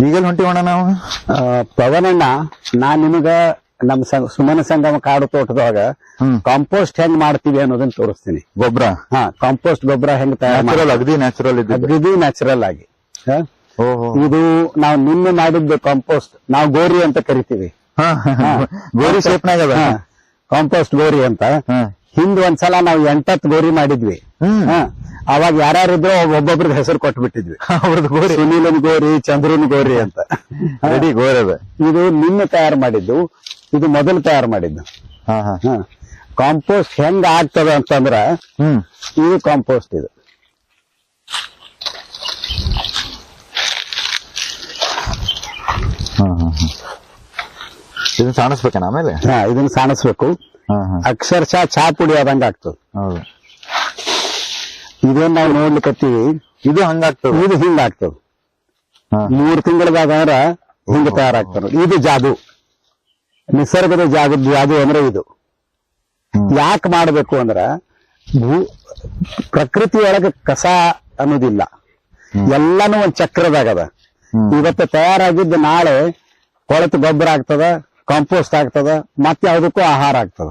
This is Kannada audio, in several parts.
ಈಗೆಲ್ಲ ಹೊಂಟಿವಣ್ಣ ನಾವು? ಪವನಣ್ಣ ನಾ ನಿಮಗ ನಮ್ ಸಂ- ಸುಮನ ಸಂಗಮ ಕಾಡು ತೋಟದೊಳಗ ಹ್ಮ್. ಕಾಂಪೋಸ್ಟ್ ಹೆಂಗ್ ಮಾಡ್ತೀವಿ ಅನ್ನೋದನ್ನ ತೋರಿಸ್ತೀನಿ. ಗೊಬ್ಬರ ಹಾ ಕಾಂಪೋಸ್ಟ್ ಗೊಬ್ಬರ ಹೆಂಗ್ ತಯಾರು ನ್ಯಾಚುರಲ್ ಅಗದಿ ನ್ಯಾಚುರಲ್ ಇದ್ದಿದ್ದು. ಅಗದಿ ನ್ಯಾಚುರಲ್ ಆಗಿ. ಹಾ? ಓಹೋ. ಇದು ನಾವು ನಿನ್ನೆ ಮಾಡಿದ್ದು ಕಾಂಪೋಸ್ಟ್ ನಾವು ಗೋರಿ ಅಂತ ಕರಿತೀವಿ. ಹಾ, ಗೋರಿ ಅದ. ಕಾಂಪೋಸ್ಟ್ ಗೋರಿ ಅಂತ. ಹಾ. ಹಿಂದ್ ಒಂದ್ಸಲ ನಾವು ಎಂಟತ್ ಗೋರಿ ಮಾಡಿದ್ವಿ. ಹ್ಮ್. ಹಾ. ಅವಾಗ ಯಾರ್ಯಾರಿದ್ರು ಒಬ್ಬೊಬ್ರಿಗೆ ಹೆಸರು ಕೊಟ್ಬಿಟ್ಟಿದ್ವಿ. ಅವ್ರದ್ದು ಗೋರಿ. ಸುನೀಲನ್ ಗೋರಿ ಚಂದ್ರನ್ ಗೋರಿ ಅಂತ. ರೆಡಿ ಗೋರಿ ಅದ. ಇದು ನಿನ್ನ ತಯಾರು ಮಾಡಿದ್ದು ಇದು ಮೊದಲು ತಯಾರು ಮಾಡಿದ್ದು. ಕಾಂಪೋಸ್ಟ್ ಹೆಂಗ್ ಆಗ್ತದ ಅಂತಂದ್ರ ಇದು. ಕಾಂಪೋಸ್ಟ್ ಇದು ಇದನ್ನ ಸಾಣಿಸ್ಬೇಕೇನ ಆಮೇಲೆ? ಇದನ್ನ ಸಾಣಿಸ್ಬೇಕು. ಅಕ್ಷರಶಃ ಚಾ ಪುಡಿ ಆದಂಗ ಆಗ್ತದೆ. ಇದೇನ್ ನಾವು ನೋಡ್ಲಿಕ್ಕತ್ತೀವಿ ಇದು ಹಂಗಾಗ್ತದೆ. ಇದು ಹಿಂಗಾಗ್ತದೆ. ಮೂರ್ ತಿಂಗಳದಾದ್ರ ಹಿಂಗ ತಯಾರಾಗ್ತದ ಇದು ಜಾದು. ನಿಸರ್ಗದ ಜಾಗ ಜಾದು ಅಂದ್ರೆ ಇದು. ಯಾಕೆ ಮಾಡಬೇಕು ಅಂದ್ರ ಭೂ ಪ್ರಕೃತಿಯೊಳಗೆ ಕಸ ಅನ್ನೋದಿಲ್ಲ. ಎಲ್ಲಾನು ಒಂದ್ ಚಕ್ರದಾಗದ. ಅದ ಇವತ್ತು ತಯಾರಾಗಿದ್ದು ನಾಳೆ ಕೊಳೆತು ಗೊಬ್ಬರ ಆಗ್ತದ ಕಾಂಪೋಸ್ಟ್ ಆಗ್ತದ ಮತ್ತೆ ಯಾವುದಕ್ಕೂ ಆಹಾರ ಆಗ್ತದ.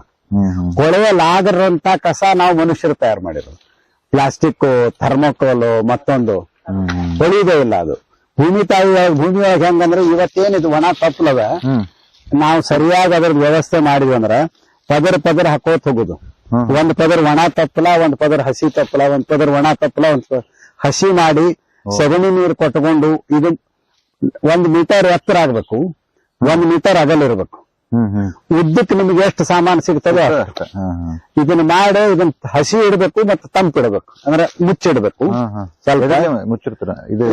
ಕೊಳೆಯಲಾಗರಂತ ಕಸ ನಾವು ಮನುಷ್ಯರು ತಯಾರು ಮಾಡಿರೋದು. ಪ್ಲಾಸ್ಟಿಕ್ ಥರ್ಮೋಕೋಲು ಮತ್ತೊಂದು. ಹೊಳಿದೇ ಇಲ್ಲ ಅದು. ಭೂಮಿ ತಾಯಿ ಭೂಮಿ ಒಳಗೆ ಹೆಂಗಂದ್ರೆ ಇವತ್ತೇನಿದು ಒಣ ತಪ್ಪಲದ ನಾವು ಸರಿಯಾಗಿ ಅದ್ರ ವ್ಯವಸ್ಥೆ ಮಾಡಿದ್ವಿ ಅಂದ್ರ ಪದರ ಪದರ ಹಾಕೋತ್ ಹೋಗುದು. ಒಂದ್ ಪದರ ಒಣ ತಪ್ಪಲ ಒಂದ್ ಪದರ ಹಸಿ ತಪ್ಪಲ ಒಂದ್ ಪದರ ಒಣ ತಪ್ಪಲ ಒಂದ್ ಹಸಿ ಮಾಡಿ ಸಗಣಿ ನೀರು ಕೊಟ್ಕೊಂಡು ಇದು ಒಂದ್ ಮೀಟರ್ ಎತ್ತರ ಆಗ್ಬೇಕು. ಒಂದ್ ಮೀಟರ್ ಅಗಲ ಇರ್ಬೇಕು ಹ್ಮ್ ಹ್ಮ್ ಉದ್ದಕ್ಕೆ ನಿಮ್ಗೆ ಎಷ್ಟು ಸಾಮಾನು ಸಿಗ್ತದೆ ಇದನ್ನ ಮಾಡಿ ಇದನ್ನ ಹಸಿ ಇಡಬೇಕು ಮತ್ತೆ ತಂಪು ಇಡಬೇಕು. ಅಂದ್ರೆ ಮುಚ್ಚಿಡ್ಬೇಕು ಸ್ವಲ್ಪ. ಮುಚ್ಚಿರ್ತಾರ. ಇದು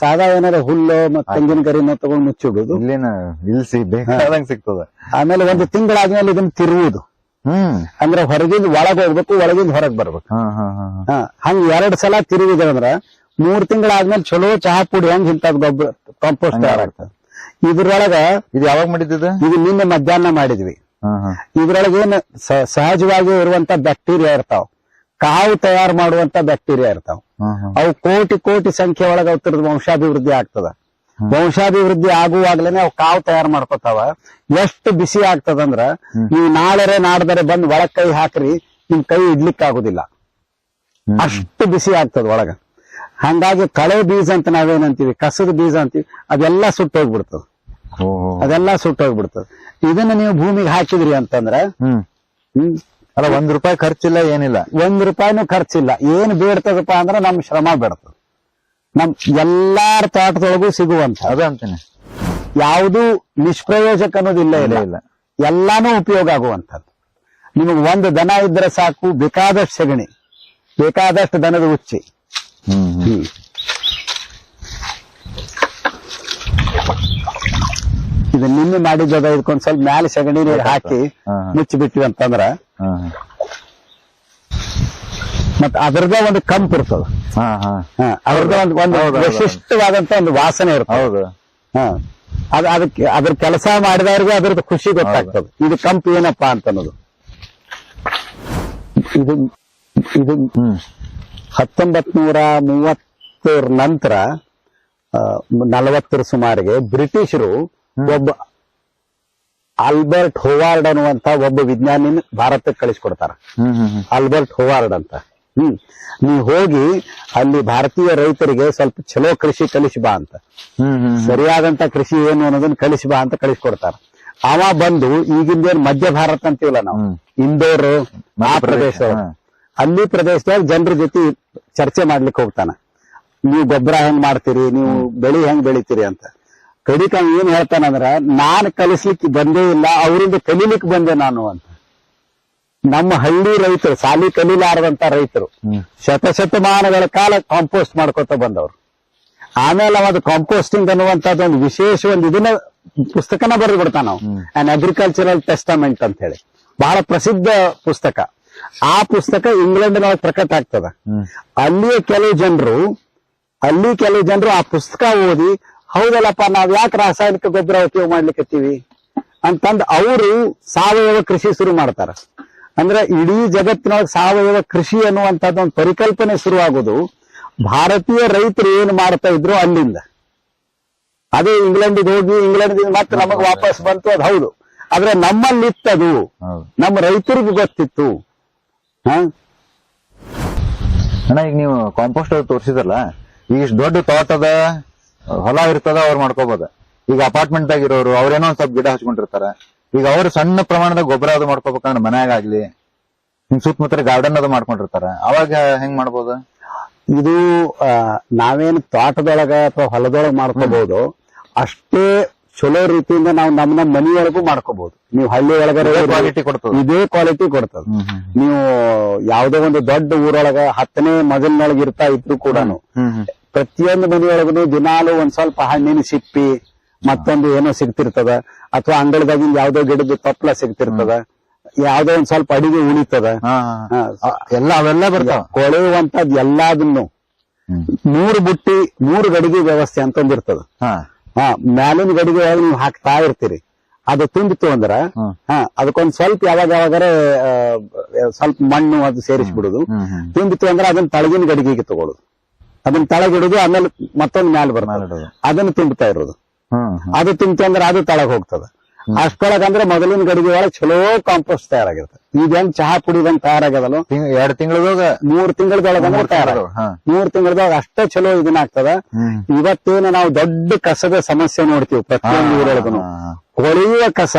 ಸಾದಾ ಏನಾರ ಹುಲ್ಲು ಮತ್ತೆ ತೆಂಗಿನ ಗರಿನ ತಗೊಂಡು ಮುಚ್ಚಿಡುದು ಇಲ್ಲೇನ ಇಲ್ಸಿ ಬೇಕಾದಂಗ್ ಸಿಗ್ತದ. ಆಮೇಲೆ ಒಂದು ತಿಂಗಳಾದ್ಮೇಲೆ ಇದನ್ನ ತಿರುವುದು. ಹ್ಮ್. ಅಂದ್ರೆ ಹೊರಗಿಂದ ಒಳಗ್ ಹೋಗ್ಬೇಕು ಒಳಗಿಂದ ಹೊರಗ್ ಬರ್ಬೇಕು. ಹಂಗ ಎರಡ್ ಸಲ ತಿರುಗಿದೆ ಅಂದ್ರ ಮೂರ್ ತಿಂಗಳಾದ್ಮೇಲೆ ಚಲೋ ಚಹಾ ಪುಡಿ ಹೆಂಗ್ ಇಂತದ್ ಗೊಬ್ಬರ ಕಾಂಪೋಸ್ಟ್ ತಯಾರಾಗ್ತದೆ. ಇದ್ರೊಳಗ ಇದು ಯಾವಾಗ ಮಾಡಿದ್ದ ಇದು? ನಿನ್ನೆ ಮಧ್ಯಾಹ್ನ ಮಾಡಿದ್ವಿ. ಇದ್ರೊಳಗ ಏನ್ ಸಹಜವಾಗಿ ಇರುವಂತ ಬ್ಯಾಕ್ಟೀರಿಯಾ ಇರ್ತಾವ. ಕಾವು ತಯಾರು ಮಾಡುವಂತ ಬ್ಯಾಕ್ಟೀರಿಯಾ ಇರ್ತಾವ. ಅವು ಕೋಟಿ ಕೋಟಿ ಸಂಖ್ಯೆ ಒಳಗ ವಂಶಾಭಿವೃದ್ಧಿ ಆಗ್ತದ. ವಂಶಾಭಿವೃದ್ಧಿ ಆಗುವಾಗ್ಲೇನೆ ಅವು ಕಾವು ತಯಾರು ಮಾಡ್ಕೊತಾವ. ಎಷ್ಟು ಬಿಸಿ ಆಗ್ತದಂದ್ರ ನೀವು ನಾಳೆರೆ ನಾಡದರೆ ಬಂದ್ ಒಳಗ್ ಕೈ ಹಾಕ್ರಿ ನಿಮ್ ಕೈ ಇಡ್ಲಿಕ್ಕೆ ಆಗುದಿಲ್ಲ ಅಷ್ಟು ಬಿಸಿ ಆಗ್ತದ ಒಳಗ. ಹಂಗಾಗಿ ಕಳೆ ಬೀಜ ಅಂತ ನಾವೇನಂತೀವಿ ಕಸದ ಬೀಜ ಅಂತೀವಿ ಅದೆಲ್ಲ ಸುಟ್ಟೋಗ್ಬಿಡ್ತದ. ಅದೆಲ್ಲ ಸುಟ್ಟೋಗ್ಬಿಡ್ತದೆ. ಇದನ್ನ ನೀವು ಭೂಮಿಗೆ ಹಾಕಿದ್ರಿ ಅಂತಂದ್ರ ಹ್ಮ್. ಅಲ್ಲ ಒಂದ್ ರೂಪಾಯಿ ಖರ್ಚಿಲ್ಲ ಏನಿಲ್ಲ. ಒಂದ್ ರೂಪಾಯಿನೂ ಖರ್ಚಿಲ್ಲ. ಏನ್ ಬೇಡ್ತದಪ್ಪ ಅಂದ್ರ ನಮ್ ಶ್ರಮ ಬೇಡ್ತದ ನಮ್ ಎಲ್ಲಾರ ತೋಟದೊಳಗೂ ಸಿಗುವಂತ ಅದ ಅಂತನೆ. ಯಾವುದು ನಿಷ್ಪ್ರಯೋಜಕ ಅನ್ನೋದಿಲ್ಲ ಇಲ್ಲ ಇಲ್ಲ. ಎಲ್ಲಾನು ಉಪಯೋಗ ಆಗುವಂತದ್ದು ನಿಮಗೆ ಒಂದು ದನ ಇದ್ರೆ ಸಾಕು ಬೇಕಾದಷ್ಟು ಸಗಣಿ ಬೇಕಾದಷ್ಟು ದನದ ಉಚ್ಚಿ ಹ್ಮ್ ಹ್ಮ್. ಹ್ಮ್ ಇದು ನಿನ್ನೆ ಮಾಡಿದ್ದದ ಇದಕ್ಕೊಂದ್ ಸ್ವಲ್ಪ ಮ್ಯಾಲೆ ಸಗಣಿ ನೀರು ಹಾಕಿ ಮುಚ್ಚಿಬಿಟ್ಟಿವಿ ಅಂತಂದ್ರ. ಮತ್ ಅದ್ರದ ಒಂದು ಕಂಪ್ ಇರ್ತದ. ಅದ್ರದ ಒಂದ್ ಒಂದು. ವಿಶಿಷ್ಟವಾದಂತ ಒಂದು ವಾಸನೆ ಇರ್ತದೆ. ಅದ್ ಅದಕ್ಕೆ ಅದ್ರ ಕೆಲಸ ಮಾಡಿದವ್ರಿಗೆ ಅದ್ರದ್ದು ಖುಷಿ ಗೊತ್ತಾಗ್ತದ. ಇದು ಕಂಪ್ ಏನಪ್ಪಾ ಅಂತ ಅನ್ನೋದು ಇದು ಇದು ಹತ್ತೊಂಬತ್ ನೂರ ಮೂವತ್ತರ ನಂತರ ನಲವತ್ತರ ಸುಮಾರಿಗೆ ಬ್ರಿಟಿಷರು ಒಬ್ಬ ಆಲ್ಬರ್ಟ್ ಹೋವಾರ್ಡ್ ಅನ್ನುವಂತ ಒಬ್ಬ ವಿಜ್ಞಾನಿನ ಭಾರತಕ್ಕೆ ಕಳಿಸ್ಕೊಡ್ತಾರ. ಆಲ್ಬರ್ಟ್ ಹೋವಾರ್ಡ್ ಅಂತ. ಹ್ಮ್. ನೀವು ಹೋಗಿ ಅಲ್ಲಿ ಭಾರತೀಯ ರೈತರಿಗೆ ಸ್ವಲ್ಪ ಚಲೋ ಕೃಷಿ ಕಲಿಸಿ ಬಾ ಅಂತ. ಸರಿಯಾದಂತ ಕೃಷಿ ಏನು ಅನ್ನೋದನ್ನ ಕಲಿಸಿ ಬಾ ಅಂತ ಕಳಿಸ್ಕೊಡ್ತಾರ. ಅವ ಬಂದು ಈಗಿಂದೇನ್ ಮಧ್ಯ ಭಾರತ ಅಂತೀವಲ್ಲ ನಾವು? ಇಂದೋರ್ ಆ ಪ್ರದೇಶ ಅಲ್ಲಿ ಪ್ರದೇಶದಾಗ ಜನರ ಜೊತೆ ಚರ್ಚೆ ಮಾಡ್ಲಿಕ್ಕೆ ಹೋಗ್ತಾನ. ನೀವು ಗೊಬ್ಬರ ಹೆಂಗ್ ಮಾಡ್ತೀರಿ? ನೀವು ಬೆಳಿ ಹೆಂಗ್ ಬೆಳಿತೀರಿ ಅಂತ. ಕಡಿಕ ಏನ್ ಹೇಳ್ತಾನಂದ್ರ ನಾನ್ ಕಲಿಸ್ಲಿಕ್ಕೆ ಬಂದೇ ಇಲ್ಲ ಅವರಿಂದ ಕಲೀಲಿಕ್ಕೆ ಬಂದೆ ನಾನು ಅಂತ. ನಮ್ಮ ಹಳ್ಳಿ ರೈತರು ಸಾಲಿ ಕಲೀಲಾರದಂತ ರೈತರು ಶತಶತಮಾನಗಳ ಕಾಲ ಕಾಂಪೋಸ್ಟ್ ಮಾಡ್ಕೊತ ಬಂದವರು. ಆಮೇಲೆ ಅದು ಕಾಂಪೋಸ್ಟಿಂಗ್ ಅನ್ನುವಂತದ್ದು ಒಂದು ವಿಶೇಷ ಒಂದು ಇದನ್ನ ಪುಸ್ತಕನ ಬರೆದು ಬಿಡ್ತಾನ ನಾವು ಆನ್ ಅಗ್ರಿಕಲ್ಚರಲ್ ಟೆಸ್ಟಮೆಂಟ್ ಅಂತ ಹೇಳಿ. ಬಹಳ ಪ್ರಸಿದ್ಧ ಪುಸ್ತಕ. ಆ ಪುಸ್ತಕ ಇಂಗ್ಲೆಂಡ್ ನೊಳಗೆ ಪ್ರಕಟ ಆಗ್ತದ. ಅಲ್ಲಿಯ ಕೆಲವು ಜನರು ಅಲ್ಲಿ ಕೆಲವು ಜನರು ಆ ಪುಸ್ತಕ ಓದಿ ಹೌದಲ್ಲಪ್ಪ ನಾವ್ ಯಾಕೆ ರಾಸಾಯನಿಕ ಗೊಬ್ಬರ ಉಪಯೋಗ ಮಾಡ್ಲಿಕ್ಕತ್ತೀವಿ ಅಂತಂದ್ ಅವರು ಸಾವಯವ ಕೃಷಿ ಶುರು ಮಾಡ್ತಾರ. ಅಂದ್ರೆ ಇಡೀ ಜಗತ್ತಿನೊಳಗೆ ಸಾವಯವ ಕೃಷಿ ಅನ್ನುವಂಥದ್ದು ಒಂದು ಪರಿಕಲ್ಪನೆ ಶುರುವಾಗೋದು ಭಾರತೀಯ ರೈತರು ಏನು ಮಾಡ್ತಾ ಇದ್ರು ಅಲ್ಲಿಂದ. ಅದೇ ಇಂಗ್ಲೆಂಡ್ ಹೋಗಿ ಇಂಗ್ಲೆಂಡ್ ಮತ್ತೆ ನಮಗ್ ವಾಪಸ್ ಬಂತು ಅದು ಹೌದು. ಆದ್ರೆ ನಮ್ಮಲ್ಲಿತ್ತದು. ನಮ್ಮ ರೈತರಿಗೂ ಗೊತ್ತಿತ್ತು. ಹ? ಅಣ್ಣ ಈಗ ನೀವು ಕಾಂಪೋಸ್ಟ್ ತೋರಿಸಿದ್ರಲ್ಲ ಈಗ ಇಷ್ಟು ದೊಡ್ಡ ತೋಟದ ಹೊಲ ಇರ್ತದ ಅವ್ರು ಮಾಡ್ಕೋಬಹುದು ಈಗ ಅಪಾರ್ಟ್ಮೆಂಟ್ ದಾಗ ಇರೋರು ಅವ್ರೇನೋ ಒಂದ್ ಸ್ವಲ್ಪ ಗಿಡ ಹಚ್ಕೊಂಡಿರ್ತಾರ. ಈಗ ಅವ್ರು ಸಣ್ಣ ಪ್ರಮಾಣದ ಗೊಬ್ಬರ ಅದು ಮಾಡ್ಕೋಬೇಕಂದ್ರೆ ಮನ್ಯಾಗ ಆಗ್ಲಿ ಹಿಂಗ್ ಸುತ್ತಮುತ್ತ ಗಾರ್ಡನ್ ಅದು ಮಾಡ್ಕೊಂಡಿರ್ತಾರ. ಅವಾಗ ಹೆಂಗ್ ಮಾಡ್ಬೋದು? ಇದು ನಾವೇನ್ ತೋಟದೊಳಗ ಅಥವಾ ಹೊಲದೊಳಗ ಮಾಡ್ಕೋಬಹುದು ಅಷ್ಟೇ ಚಲೋ ರೀತಿಯಿಂದ ನಾವು ನಮ್ಮ ನಮ್ಮ ಮನೆಯೊಳಗೂ ಮಾಡ್ಕೋಬಹುದು ನೀವು ಹಳ್ಳಿ ಒಳಗಡೆ quality ಕೊಡ್ತದೆ. ಇದೇ ಕ್ವಾಲಿಟಿ ಕೊಡ್ತದ. ನೀವು ಯಾವುದೋ ಒಂದು ದೊಡ್ಡ ಊರೊಳಗ ಹತ್ತನೇ ಮಜಲ್ನೊಳಗ ಇರ್ತಾ ಇದ್ರು ಕೂಡ ಪ್ರತಿಯೊಂದು ಮನೆಯೊಳಗೂ ದಿನಾಲು ಒಂದ್ ಸ್ವಲ್ಪ ಹಣ್ಣಿನ ಸಿಪ್ಪಿ ಮತ್ತೊಂದು ಏನೋ ಸಿಗ್ತಿರ್ತದ. ಅಥವಾ ಅಂಗಳದಾಗಿಂದ ಯಾವ್ದೋ ಗಿಡದ ತಪ್ಪಲ ಸಿಗ್ತಿರ್ತದ. ಯಾವ್ದೋ ಒಂದ್ ಸ್ವಲ್ಪ ಅಡಿಗೆ ಉಳಿತದ. ಎಲ್ಲ ಅವೆಲ್ಲ ಬರ್ತಾವ. ಕೊಳೆಯುವಂತದ್ ಎಲ್ಲಾದನ್ನು ಮೂರು ಬುಟ್ಟಿ ಮೂರು ಗಡಿಗೆ ವ್ಯವಸ್ಥೆ ಅಂತಂದಿರ್ತದ. ಹಾ. ಮ್ಯಾಲಿನ ಗಡಿಗೆ ನೀವು ಹಾಕ್ತಾ ಇರ್ತೀರಿ. ಅದು ತುಂಬಿತು ಅಂದ್ರ ಅದಕ್ಕೊಂದ್ ಸ್ವಲ್ಪ ಯಾವಾಗ ಯಾವಾಗಾರ ಸ್ವಲ್ಪ ಮಣ್ಣು ಅದು ಸೇರಿಸ್ಬಿಡುದು. ತುಂಬಿತ್ತು ತುಂಬಿತು ಅಂದ್ರೆ ಅದನ್ನ ತಳಗಿನ ಗಡಿಗೆಗೆ ತಗೊಳುದು. ಅದನ್ನ ತಳಗಿಡುದು ಆಮೇಲೆ ಮತ್ತೊಂದು ಮ್ಯಾಲ ಬರ್ತದೆ. ಅದನ್ನ ತಿಂಬ್ತಾ ಇರೋದು. ಅದು ತುಂಬಿತು ಅಂದ್ರೆ ಅದು ತಳಗ್ ಹೋಗ್ತದ. ಅಷ್ಟೊಳಗ ಅಂದ್ರೆ ಮೊದಲಿನ ಗಡಿಗೆ ಒಳಗೆ ಚಲೋ ಕಾಂಪೋಸ್ಟ್ ತಯಾರಾಗಿರುತ್ತೆ. ಈಗ ಏನ್ ಚಹಾ ಕುಡಿದಂಗ್ ತಯಾರಾಗ್ಯದಲ್ಲ? ತಿಂಗ್- ಎರಡ್ ತಿಂಗಳದಾಗ ಮೂರ್ ತಿಂಗಳದೊಳಗ ಅಂದ್ರೆ ಮೂರ್ ತಿಂಗಳದಾಗ ಅಷ್ಟೇ ಚಲೋ ಇದನ್ನ ಆಗ್ತದ ಇವತ್ತೇನು ನಾವು ದೊಡ್ಡ ಕಸದ ಸಮಸ್ಯೆ ನೋಡ್ತೀವಿ ಪ್ರತಿಯೊಂದು ಊರೊಳಗನು. ಹಾ, ಹಾ. ಕಸ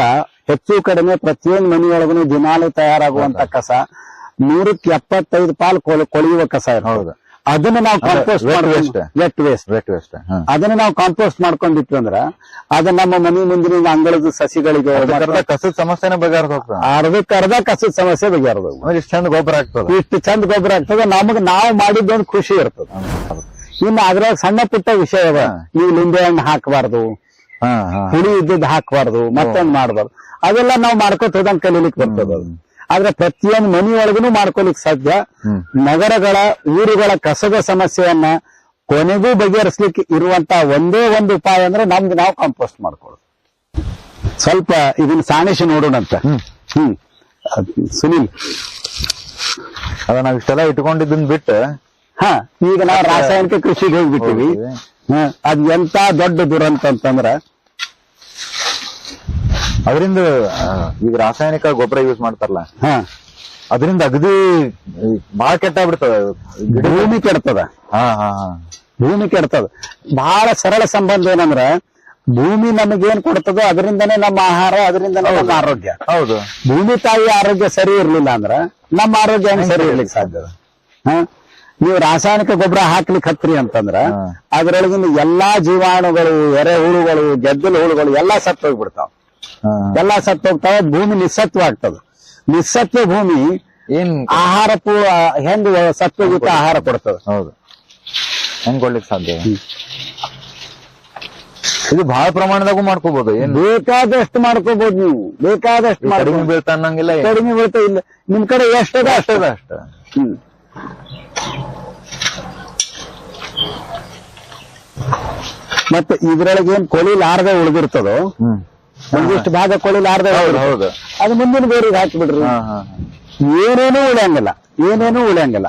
ಹೆಚ್ಚು ಕಡಿಮೆ ಪ್ರತಿಯೊಂದು ಮನೆಯೊಳಗನು ದಿನಾಲು ತಯಾರಾಗುವಂತ ಕಸ. ನೂರಕ್ಕೆ ಎಪ್ಪತ್ತೈದು ಪಾಲ್ ಕೊಳೆ- ಕೊಳೆಯುವ ಕಸ ಇರ್ತದೆ. ಹೌದು. ಅದನ್ನ ನಾವು compost. Wet waste wet waste ಅದನ್ನ ನಾವು ಕಾಂಪೋಸ್ಟ್ ಮಾಡ್ಕೊಂಡಿಟ್ವಿ ಅಂದ್ರ ಅದ ನಮ್ಮ ಮನೆ ಮುಂದಿನ ಅಂಗಳದ ಸಸಿಗಳಿಗೆ ಕಸದ ಸಮಸ್ಯೆನ ಬಗೆಹರ್ದ ಅರ್ಧಕ್ಕೆ ಅರ್ಧ ಕಸದ ಸಮಸ್ಯೆ ಬಗೆಹರದ ಇಷ್ಟ ಚಂದ ಗೊಬ್ಬರ ಆಗ್ತದೆ. ಇಷ್ಟು ಚಂದ ಗೊಬ್ಬರ ಆಗ್ತದೆ. ನಮಗ್ ನಾವು ಮಾಡಿದ್ದೊಂದು ಖುಷಿ ಇರ್ತದೆ. ಇನ್ನು ಅದ್ರಾಗ ಸಣ್ಣ ಪುಟ್ಟ ವಿಷಯ ಅದ. ನೀವು ಲಿಂಬೆ ಹಣ್ಣು ಹಾಕಬಾರ್ದು. ಹುಳಿ ಇದ್ದದ್ದು ಹಾಕಬಾರ್ದು. ಮತ್ತೊಂದು ಮಾಡಬಾರ್ದು. ಅದೆಲ್ಲ ನಾವು ಮಾಡ್ಕೊತ ಹೋದಂಗೆ ಕಲೀಲಿಕ್ಕೆ ಬರ್ತದ ಆದ್ರೆ ಪ್ರತಿಯೊಂದು ಮನೆಯೊಳಗೂ ಮಾಡ್ಕೊಲಿಕ್ ಸಾಧ್ಯ. ನಗರಗಳ ಊರುಗಳ ಕಸದ ಸಮಸ್ಯೆಯನ್ನ ಕೊನೆಗೂ ಬಗೆಹರಿಸಲಿಕ್ಕೆ ಇರುವಂತ ಒಂದೇ ಒಂದು ಉಪಾಯ ಅಂದ್ರೆ ನಮ್ದು ನಾವು ಕಾಂಪೋಸ್ಟ್ ಮಾಡ್ಕೊಳ್ಳೋದು. ಸ್ವಲ್ಪ ಇದನ್ನ ಸಾಣಿಸಿ ನೋಡೋಣಂತ. ಅಂತ ಹ್ಮ್. ಸುನಿಲ್. ಅದ ನಾವ್ ಇಷ್ಟೆಲ್ಲ ಇಟ್ಕೊಂಡಿದ್ದನ್ ಬಿಟ್ಟು ಹಾ ಈಗ ನಾವು ರಾಸಾಯನಿಕ ಕೃಷಿಗೆ ಹೋಗ್ಬಿಟ್ಟಿವಿ. ಅದ್ ಎಂತ ದೊಡ್ಡ ದುರಂತ ಅಂತಂದ್ರ ಅದರಿಂದ ಈಗ ರಾಸಾಯನಿಕ ಗೊಬ್ಬರ ಯೂಸ್ ಮಾಡ್ತಾರಲ್ಲ ಹಾ. ಅದರಿಂದ ಅಗದಿ ಬಾಳ ಕೆಟ್ಟ ಬಿಡ್ತದ ಭೂಮಿ ಕೆಡ್ತದ. ಹಾ ಹಾ ಭೂಮಿ ಕೆಡ್ತದ. ಬಹಳ ಸರಳ ಸಂಬಂಧ ಏನಂದ್ರ ಭೂಮಿ ನಮಗೇನ್ ಕೊಡ್ತದೋ ಅದರಿಂದನೇ ನಮ್ಮ ಆಹಾರ ಅದರಿಂದನೇ ನಮ್ಮ ಆರೋಗ್ಯ. ಹೌದು. ಭೂಮಿ ತಾಯಿ ಆರೋಗ್ಯ ಸರಿ ಇರ್ಲಿಲ್ಲ ಅಂದ್ರ ನಮ್ಮ ಆರೋಗ್ಯ ಹೆಂಗ್ ಸರಿ ಇರ್ಲಿಕ್ಕೆ ಸಾಧ್ಯ? ಹ? ನೀವು ರಾಸಾಯನಿಕ ಗೊಬ್ಬರ ಹಾಕ್ಲಿಕ್ಕೆ ಹತ್ರಿ ಅಂತಂದ್ರ ಅದರೊಳಗಿನ ಎಲ್ಲಾ ಜೀವಾಣುಗಳು ಎರೆ ಹುಳುಗಳು ಗೆದ್ದಲು ಹುಳುಗಳು ಎಲ್ಲಾ ಸತ್ತು ಹೋಗ್ಬಿಡ್ತಾವ ಹಾ. ಎಲ್ಲಾ ಸತ್ತು ಹೋಗ್ತಾವ ಭೂಮಿ ನಿಸ್ಸತ್ವ ಆಗ್ತದ ನಿಸ್ಸತ್ವ ಭೂಮಿ ಏನ್ ಆಹಾರ ಪೂ ಹೆಂಗ್ ಸತ್ವಯುತ ಆಹಾರ ಕೊಡ್ತದ? ಹೌದು. ಹೆಂಗ್ ಕೊಡ್ಲಿಕ್ಕೆ ಸಾಧ್ಯ? ಇದು ಬಹಳ ಪ್ರಮಾಣದಾಗೂ ಮಾಡ್ಕೋಬಹುದು ಏನ್? ಬೇಕಾದಷ್ಟು ಮಾಡ್ಕೋಬಹುದು ನೀವು. ಬೇಕಾದಷ್ಟು ಕಡಿಮೆ ಬೀಳ್ತಾ ಅನ್ನಂಗಿಲ್ಲ? ಕಡಿಮೆ ಬೀಳ್ತಾ ಇಲ್ಲ. ನಿಮ್ ಕಡೆ ಎಷ್ಟದ ಅಷ್ಟದ ಅಷ್ಟ? ಹ್ಮ್. ಮತ್ತೆ ಇದ್ರೊಳಗೆ ಏನ್ ಕೊಳಿಲಾರ್ದೆ ಉಳಿದಿರ್ತದೋ? ಒಂದಿಷ್ಟು ಭಾಗ ಕೊಳಿಲಾರ್ದೆ ಹೌದು ಹೌದು. ಅದು ಮುಂದಿನ ಬೇರಿಗೆ ಹಾಕಿಬಿಡ್ರಿ. ಏನೇನು ಉಳಿಯಂಗಿಲ್ಲ ಏನೇನು ಉಳಿಯಂಗಿಲ್ಲ.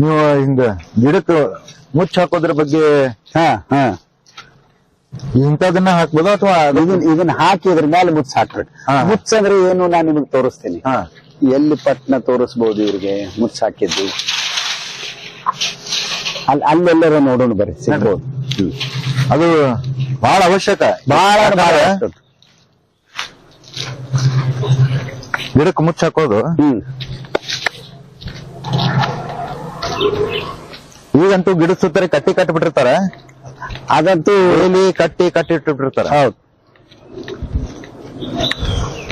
ನೀವು ಹಿಂಗ ಗಿಡಕ್ಕೆ ಮುಚ್ಚ ಹಾಕೋದ್ರ ಬಗ್ಗೆ ಹಾ ಹಾ. ಇಂಥದನ್ನ ಹಾಕ್ಬೋದು ಅಥವಾ ಇದನ್ ಇದನ್ನ ಹಾಕಿ ಇದ್ರ ಮೇಲೆ ಮುಚ್ಚ ಹಾಕ್ಬೇಕು ಹಾ. ಮುಚ್ಚ ಅಂದ್ರೆ ಏನು ನಾನು ನಿಮಗೆ ತೋರಿಸ್ತೀನಿ. ಹಾ. ಎಲ್ಲಿ ಪಟ್ನ ತೋರಿಸ್ಬೋದು ಇವ್ರಿಗೆ? ಮುಚ್ಚಾಕಿದ್ದು ಅಲ್ಲಿ ಅಲ್ಲೆಲ್ಲರ ನೋಡೋಣ ಬರ್ರಿ ಸಿಗ್ಬೋದು. ಅದು ಬಹಳ ಅವಶ್ಯಕ. ಬಹಳ ಗಿಡಕ್ಕೆ ಮುಚ್ಚಾಕೋದು ಹ್ಮ್. ಈಗಂತೂ ಗಿಡ ಸುತ್ತರೆ ಕಟ್ಟಿ ಕಟ್ಟಿ ಬಿಟ್ಟಿರ್ತಾರ ಅದಂತೂ ಇಲ್ಲಿ ಕಟ್ಟಿ ಕಟ್ಟಿ ಇಟ್ಟಿರ್ತಾರ ಹೌದು.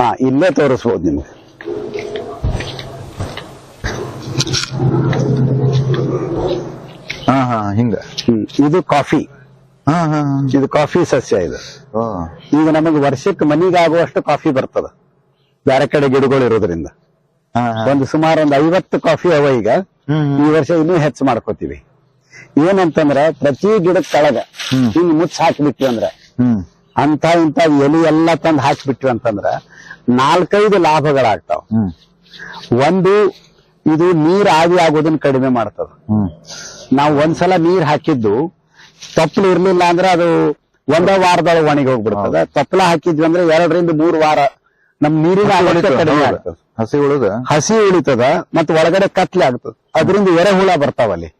ಹಾ ಇಲ್ಲೇ ತೋರಿಸ್ಬೋದು ನಿಮ್ಗೆ. ಹಾ ಹಾ ಹಿಂಗ. ಹ್ಮ್ ಇದು ಕಾಫಿ. ಹಾ. ಇದು ಕಾಫಿ ಸಸ್ಯ ಇದು. ಈಗ ನಮಗೆ ವರ್ಷಕ್ಕೆ ಮನಿಗೆ ಆಗುವಷ್ಟು ಕಾಫಿ ಬರ್ತದ. ಬೇರೆ ಕಡೆ ಗಿಡಗಳು ಇರೋದ್ರಿಂದ. ಹಾ ಹಾ. ಒಂದು ಸುಮಾರು ಒಂದು ಐವತ್ತು ಕಾಫಿ ಅವ ಈಗ. ಹ್ಮ್ ಈ ವರ್ಷ ಇನ್ನೂ ಹೆಚ್ಚು ಮಾಡ್ಕೋತೀವಿ. ಏನಂತಂದ್ರ ಪ್ರತಿ ಗಿಡದ ಕೆಳಗ ಹ್ಮ್. ಹಿಂಗ್ ಮುಚ್ಚ ಹಾಕ್ಬಿಟ್ವಿ ಅಂದ್ರ ಹ್ಮ್. ಅಂತ ಇಂತ ಎಲಿ ಎಲ್ಲ ತಂದು ಹಾಕ್ಬಿಟ್ವಿ ಅಂತಂದ್ರ ನಾಲ್ಕೈದು ಲಾಭಗಳಾಗ್ತಾವ. ಹ್ಮ್. ಒಂದು ಇದು ನೀರ್ ಆವಿ ಆಗೋದನ್ನ ಕಡಿಮೆ ಮಾಡ್ತದ. ನಾವು ಒಂದ್ಸಲ ನೀರ್ ಹಾಕಿದ್ದು ತಪ್ಪಲು ಇರ್ಲಿಲ್ಲ ಅಂದ್ರೆ ಅದು ಒಂದ ವಾರದೊಳಗೆ ಒಣಗಿ ಹೋಗ್ಬಿಡ್ತದ. ತಪ್ಪಲ ಹಾಕಿದ್ವಿ ಅಂದ್ರೆ ಎರಡರಿಂದ ಮೂರು ವಾರ ನಮ್ ನೀರಿನ ಕಡಿಮೆ ಆಗ್ತದ. ಹಸಿ ಉಳಿದ ಹಸಿ ಉಳಿತದ ಮತ್ ಒಳಗಡೆ ಕತ್ಲೆ ಆಗ್ತದ. ಅದರಿಂದ ಎರೆಹುಳ ಬರ್ತಾವ ಅಲ್ಲಿ.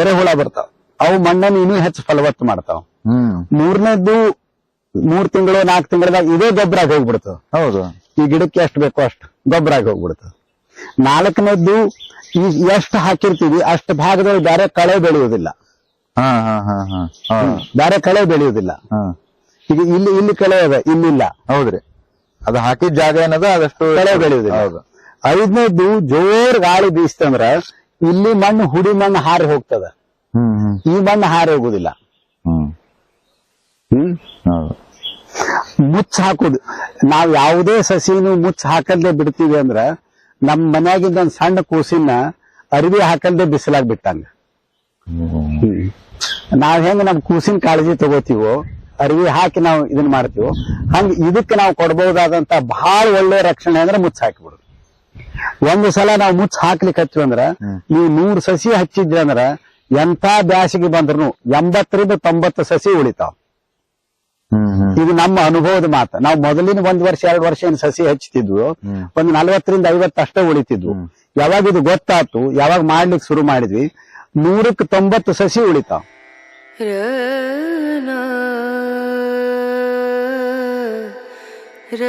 ಎರೆಹುಳ ಬರ್ತಾವ. ಅವು ಮಣ್ಣನ್ನು ಇನ್ನೂ ಹೆಚ್ಚು ಫಲವತ್ತು ಮಾಡ್ತಾವ. ಮೂರನೇದು ಮೂರನೇದ್ದು ಮೂರ್ ತಿಂಗಳು ನಾಲ್ಕು ತಿಂಗಳದಾಗ ಇದೇ ಗೊಬ್ಬರ ಆಗಿ ಹೋಗ್ಬಿಡ್ತದ. ಹೌದು. ಈ ಗಿಡಕ್ಕೆ ಎಷ್ಟು ಬೇಕೋ ಅಷ್ಟು ಗೊಬ್ಬರ ಆಗಿ ಹೋಗ್ಬಿಡ್ತದೆ. ನಾಲ್ಕನೇದ್ದು ಈ ಎಷ್ಟು ಹಾಕಿರ್ತೀವಿ ಅಷ್ಟು ಭಾಗದಲ್ಲಿ ಬೇರೆ ಕಳೆ ಬೆಳೆಯುವುದಿಲ್ಲ. ಹಾ ಹಾ ಹಾ ಹಾ. ಹಾ. ಬೇರೆ ಕಳೆ ಬೆಳೆಯುವುದಿಲ್ಲ. ಹಾ. ಈಗ ಇಲ್ಲಿ ಇಲ್ಲಿ ಕಳೆ ಅದ ಇಲ್ಲಿಲ್ಲ. ಹೌದ್ರಿ. ಅದು ಹಾಕಿದ ಜಾಗ ಏನದ ಅದಷ್ಟು ಕಳೆ ಬೆಳೆಯುವುದಿಲ್ಲ. ಹೌದು. ಐದನೇದ್ದು ಜೋರ್ ಗಾಳಿ ಬೀಸ್ತಂದ್ರ ಇಲ್ಲಿ ಮಣ್ಣು ಹುಡಿ ಮಣ್ಣು ಹಾರಿ ಹೋಗ್ತದ. ಈ ಮಣ್ಣು ಹಾರಿ ಹೋಗುದಿಲ್ಲ. ಹ್ಮ್. ಮುಚ್ಚ ಹಾಕುದು. ನಾವ್ ಯಾವುದೇ ಸಸಿನು ಮುಚ್ಚ ಹಾಕಲ್ದೆ ಬಿಡ್ತೀವಿ ಅಂದ್ರ ನಮ್ ಮನ್ಯಾಗಿಂದ ಒಂದ್ ಸಣ್ಣ ಕೂಸಿನ ಅರಿವಿ ಹಾಕಲ್ದೆ ಬಿಸಿಲಾಗ್ ಬಿಟ್ಟಂಗ. ನಾವ್ ಹೆಂಗ್ ನಮ್ ಕೂಸಿನ ಕಾಳಜಿ ತಗೋತೀವೋ ಅರಿವಿ ಹಾಕಿ ನಾವು ಇದನ್ನ ಮಾಡ್ತೀವೋ ಹಂಗ ಇದಕ್ಕೆ ನಾವು ಕೊಡಬಹುದಾದಂತ ಬಹಳ ಒಳ್ಳೆ ರಕ್ಷಣೆ ಅಂದ್ರೆ ಮುಚ್ಚ ಹಾಕಿಬಿಡುದು. ಒಂದು ಸಲ ನಾವು ಮುಚ್ಚ ಹಾಕ್ಲಿಕ್ಕೆ ಹಚ್ಚಿವಿ ಅಂದ್ರ ನೀವು ನೂರ್ ಸಸಿ ಹಚ್ಚಿದ್ರಿ ಅಂದ್ರ ಎಂತ ಬ್ಯಾಸಿಗೆ ಬಂದ್ರು ಎಂಬತ್ತರಿಂದ ತೊಂಬತ್ತು ಸಸಿ ಉಳಿತಾವ್. ಇದು ನಮ್ಮ ಅನುಭವದ ಮಾತು. ನಾವು ಮೊದಲಿನ ಒಂದ್ ವರ್ಷ ಎರಡು ವರ್ಷ ಏನ್ ಸಸಿ ಹಚ್ತಿದ್ವು. ಒಂದ್ ನಲವತ್ತರಿಂದ ಐವತ್ತಷ್ಟೇ ಉಳಿತಿದ್ವು. ಯಾವಾಗ ಇದು ಗೊತ್ತಾತು ಯಾವಾಗ ಮಾಡ್ಲಿಕ್ಕೆ ಶುರು ಮಾಡಿದ್ವಿ ನೂರಕ್ಕೆ ತೊಂಬತ್ತು ಸಸಿ ಉಳಿತಾವ. ರ